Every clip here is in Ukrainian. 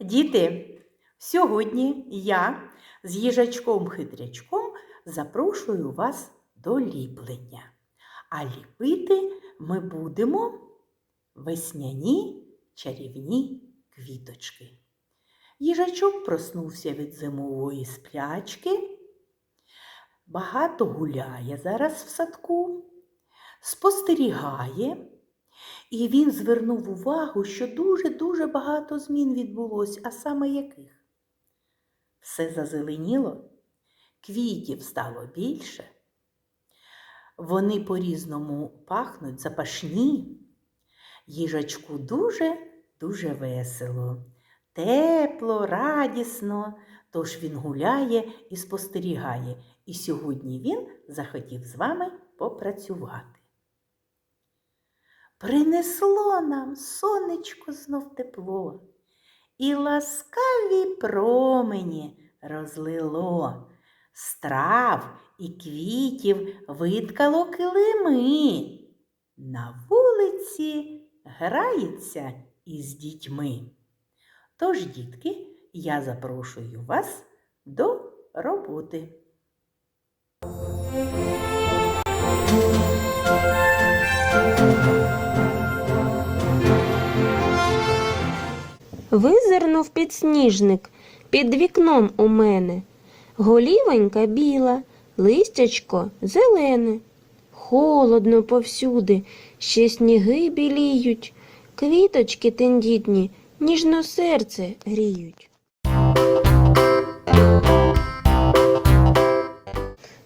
Діти, сьогодні я з їжачком-хитрячком запрошую вас до ліплення. А ліпити ми будемо весняні чарівні квіточки. Їжачок проснувся від зимової сплячки, багато гуляє зараз в садку, спостерігає. І він звернув увагу, що дуже-дуже багато змін відбулось, а саме яких? Все зазеленіло, квітів стало більше, вони по-різному пахнуть, запашні. Їжачку дуже-дуже весело, тепло, радісно, тож він гуляє і спостерігає. І сьогодні він захотів з вами попрацювати. Принесло нам сонечко знов тепло, і ласкаві промені розлило, страв і квітів виткало килими. На вулиці граються із дітьми. Тож, дітки, я запрошую вас до роботи. Визирнув підсніжник під вікном у мене. Голівонька біла, листячко зелене. Холодно повсюди, ще сніги біліють, квіточки тендітні, ніжно серце гріють.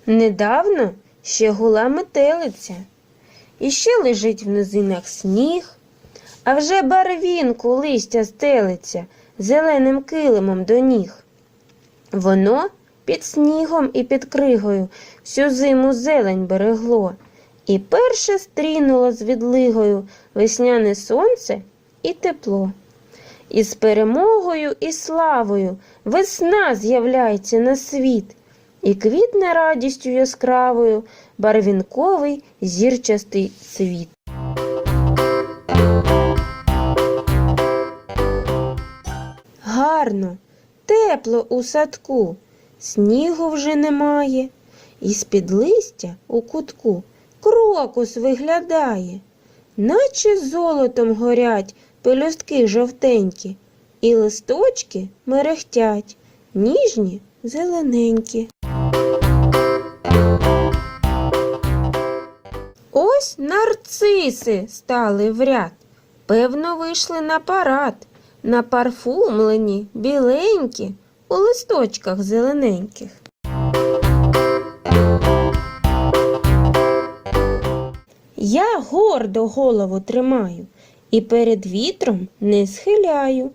Недавно ще гула метелиця, і ще лежить в низинах сніг, а вже барвінку листя стелиться зеленим килимом до ніг. Воно під снігом і під кригою всю зиму зелень берегло, і перше стрінуло з відлигою весняне сонце і тепло. І з перемогою і славою весна з'являється на світ, і квітне радістю яскравою барвінковий зірчастий світ. Гарно, тепло у садку, снігу вже немає, і з-під листя у кутку крокус виглядає, наче золотом горять пелюстки жовтенькі, і листочки мерехтять, ніжні зелененькі. Ось нарциси стали в ряд, певно, вийшли на парад, напарфумлені, біленькі, у листочках зелененьких. Я гордо голову тримаю і перед вітром не схиляю.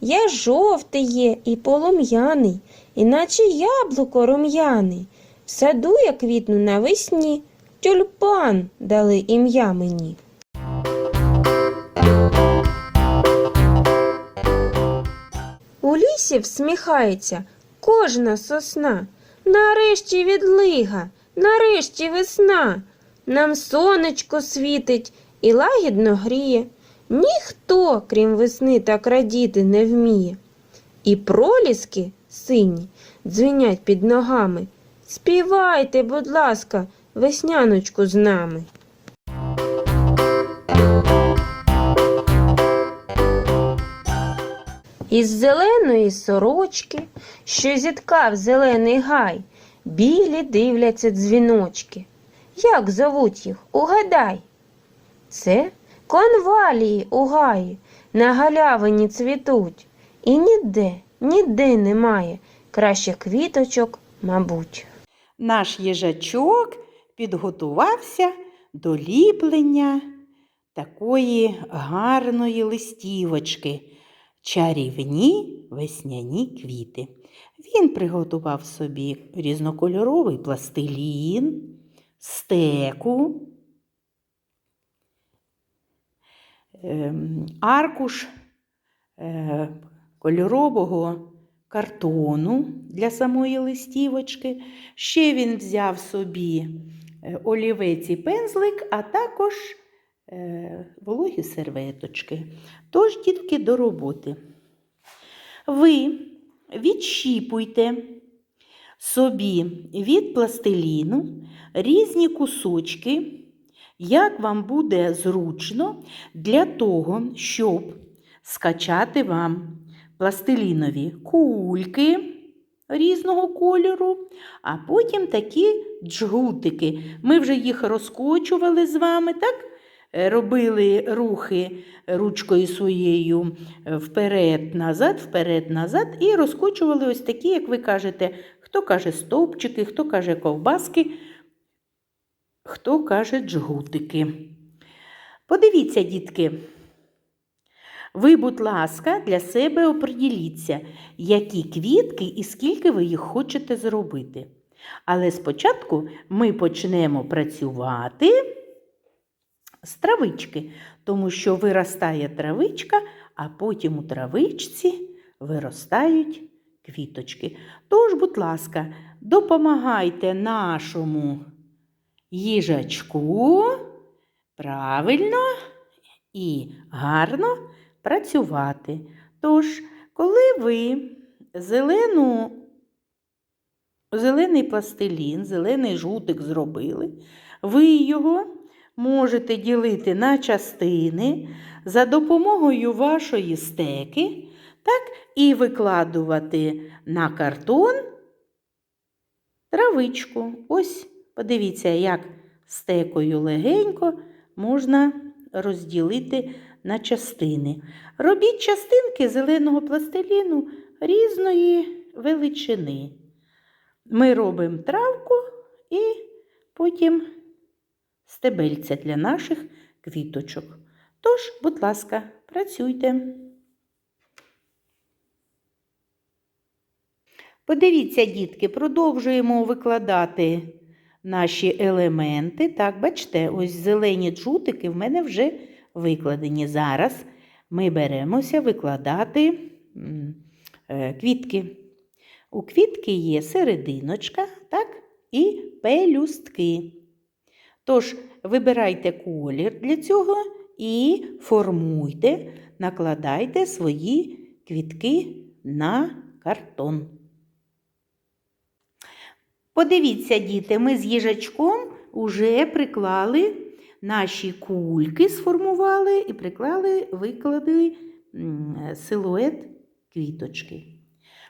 Я жовтий є і полум'яний, іначе яблуко рум'яний. В саду я квітну навесні, тюльпан дали ім'я мені. Лісі всміхається кожна сосна. Нарешті відлига, нарешті весна. Нам сонечко світить і лагідно гріє. Ніхто, крім весни, так радіти не вміє. І проліски сині дзвенять під ногами. Співайте, будь ласка, весняночку з нами. Із зеленої сорочки, що зіткав зелений гай, білі дивляться дзвіночки. Як зовуть їх? Угадай. Це конвалії у гаї, на галявині цвітуть. І ніде, ніде немає краще квіточок, мабуть. Наш їжачок підготувався до ліплення такої гарної листівочки. Чарівні весняні квіти. Він приготував собі різнокольоровий пластилін, стеку, ем, аркуш е, кольорового картону для самої листівочки. Ще він взяв собі е, олівець і пензлик, а також вологі серветочки. Тож, дітки, до роботи. ви відщіпуйте собі від пластиліну різні кусочки, як вам буде зручно для того, щоб скачати вам пластилінові кульки різного кольору, а потім такі джгутики. Ми вже їх розкочували з вами, так? Е, Робили рухи ручкою своєю е, вперед-назад, вперед-назад, і розкочували ось такі, як ви кажете, хто каже стовпчики, хто каже ковбаски, хто каже джгутики. Подивіться, дітки. Ви, будь ласка, для себе оприділіться, які квітки і скільки ви їх хочете зробити. Але спочатку ми почнемо працювати з травички, тому що виростає травичка, а потім у травичці виростають квіточки. Тож, будь ласка, допомагайте нашому їжачку правильно і гарно працювати. Тож, коли ви зелену, зелений пластилін, зелений жутик зробили, ви його можете ділити на частини за допомогою вашої стеки, так, і викладувати на картон травичку. Ось, подивіться, як стекою легенько можна розділити на частини. Робіть частинки зеленого пластиліну різної величини. Ми робимо травку і потім стебельця для наших квіточок. Тож, будь ласка, працюйте. Подивіться, дітки, продовжуємо викладати наші елементи. Так, бачите, ось зелені джутики в мене вже викладені. Зараз ми беремося викладати е, квітки. У квітки є серединочка, так, і пелюстки. Тож, вибирайте колір для цього і формуйте, накладайте свої квітки на картон. Подивіться, діти, ми з їжачком уже приклали наші кульки, сформували і приклали, викладали силует квіточки.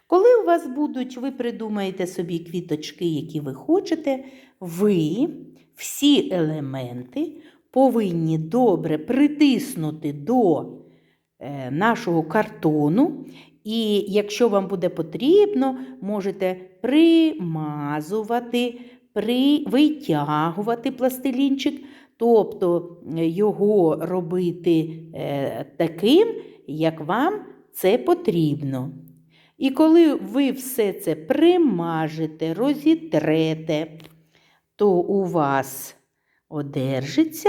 Коли у вас будуть, ви придумаєте собі квіточки, які ви хочете, ви всі елементи повинні добре притиснути до е, нашого картону. І якщо вам буде потрібно, можете примазувати, при... витягувати пластилінчик, тобто е, його робити е, таким, як вам це потрібно. І коли ви все це примажете, розітрете, то у вас одержиться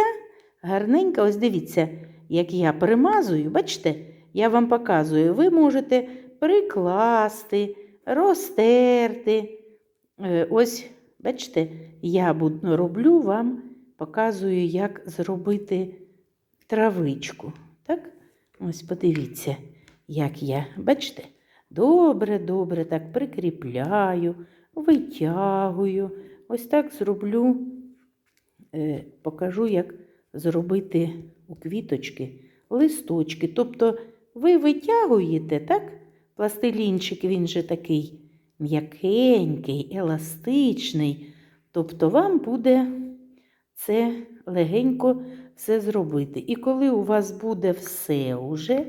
гарненько, ось дивіться, як я примазую, бачите, я вам показую, ви можете прикласти, розтерти. Е, Ось, бачите, я роблю вам, показую, як зробити травичку. Так? Ось подивіться, як я, бачите, добре, добре так прикріпляю, витягую. Ось так зроблю, е, покажу, як зробити у квіточки листочки. Тобто ви витягуєте, так? Пластилінчик, він же такий м'якенький, еластичний. Тобто вам буде це легенько все зробити. І коли у вас буде все уже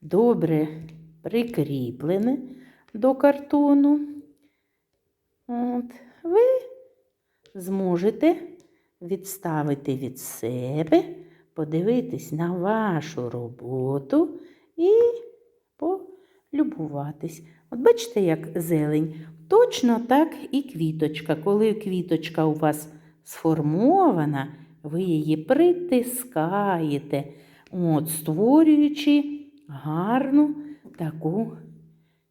добре прикріплене до картону, от, ви зможете відставити від себе, подивитись на вашу роботу і полюбуватись. От бачите, як зелень. Точно так і квіточка. Коли квіточка у вас сформована, ви її притискаєте, от, створюючи гарну таку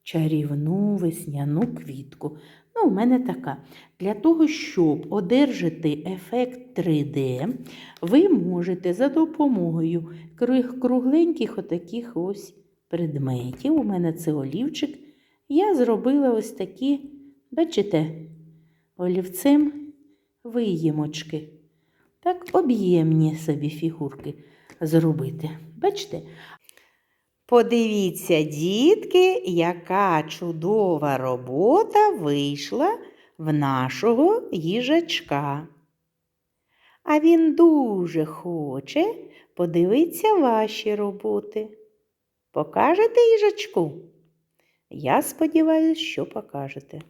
чарівну весняну квітку. Ну, у мене така. Для того, щоб одержати ефект 3D, ви можете за допомогою кругленьких отаких ось предметів. У мене це олівчик. Я зробила ось такі, бачите, олівцем виємочки. Так об'ємні собі фігурки зробити. Бачите? Подивіться, дітки, яка чудова робота вийшла в нашого їжачка. А він дуже хоче подивитися ваші роботи. Покажете їжачку? Я сподіваюся, що покажете.